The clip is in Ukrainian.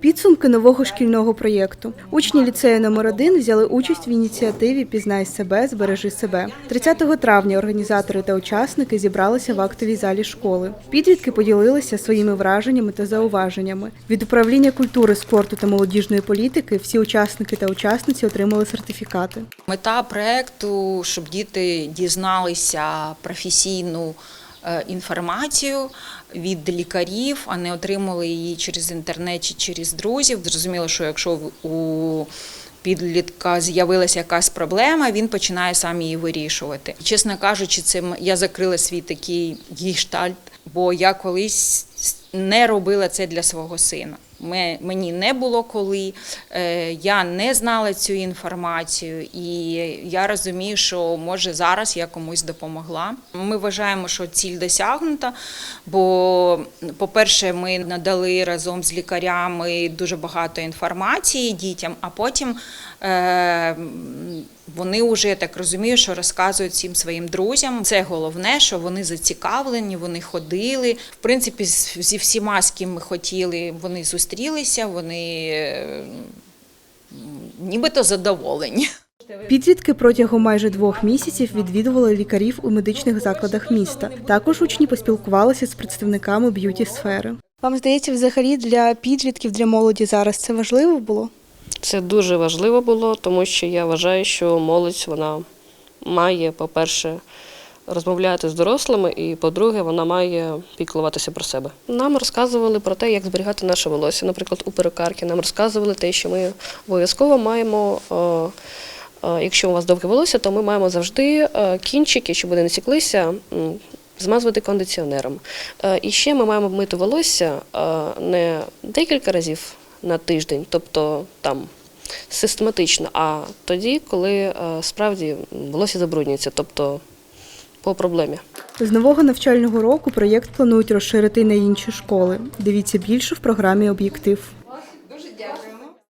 Підсумки нового шкільного проєкту. Учні ліцею номер 1 взяли участь в ініціативі Пізнай себе, збережи себе. 30 травня організатори та учасники зібралися в актовій залі школи. Підлітки поділилися своїми враженнями та зауваженнями. Від управління культури, спорту та молодіжної політики всі учасники та учасниці отримали сертифікати. Мета проекту, щоб діти дізналися професійну інформацію від лікарів, а не отримали її через інтернет чи через друзів. Зрозуміло, що якщо у підлітка з'явилася якась проблема, він починає сам її вирішувати. Чесно кажучи, це м- я закрила свій такий гіштальт, бо я колись не робила це для свого сина. Ме- Мені не було коли, е, я не знала цю інформацію, і я розумію, що може зараз я комусь допомогла. Ми вважаємо, що ціль досягнута, бо, по-перше, ми надали разом з лікарями дуже багато інформації дітям, а потім е, вони вже так розумію, що розказують всім своїм друзям. Це головне, що вони зацікавлені, вони ходили. В принципі, зі всіма, з ким ми хотіли, вони зустрілися, вони е, нібито задоволені. Підлітки протягом майже двох місяців відвідували лікарів у медичних закладах міста. Також учні поспілкувалися з представниками б'юті сфери. Вам здається, взагалі для підлітків, для молоді зараз це важливо було? Це дуже важливо було, тому що я вважаю, що молодь вона має, по-перше, розмовляти з дорослими, і по-друге, вона має піклуватися про себе. Нам розказували про те, як зберігати наше волосся. Наприклад, у перукарки нам розказували те, що ми обов'язково маємо. е, е, Якщо у вас довге волосся, то ми маємо завжди е, кінчики, щоб вони не сіклися, змазувати кондиціонером. І ще ми маємо мити волосся не декілька разів на тиждень, тобто там систематично, а тоді, коли справді волосся забруднюється, тобто по проблемі. З нового навчального року проєкт планують розширити на інші школи. Дивіться більше в програмі Об'єктив.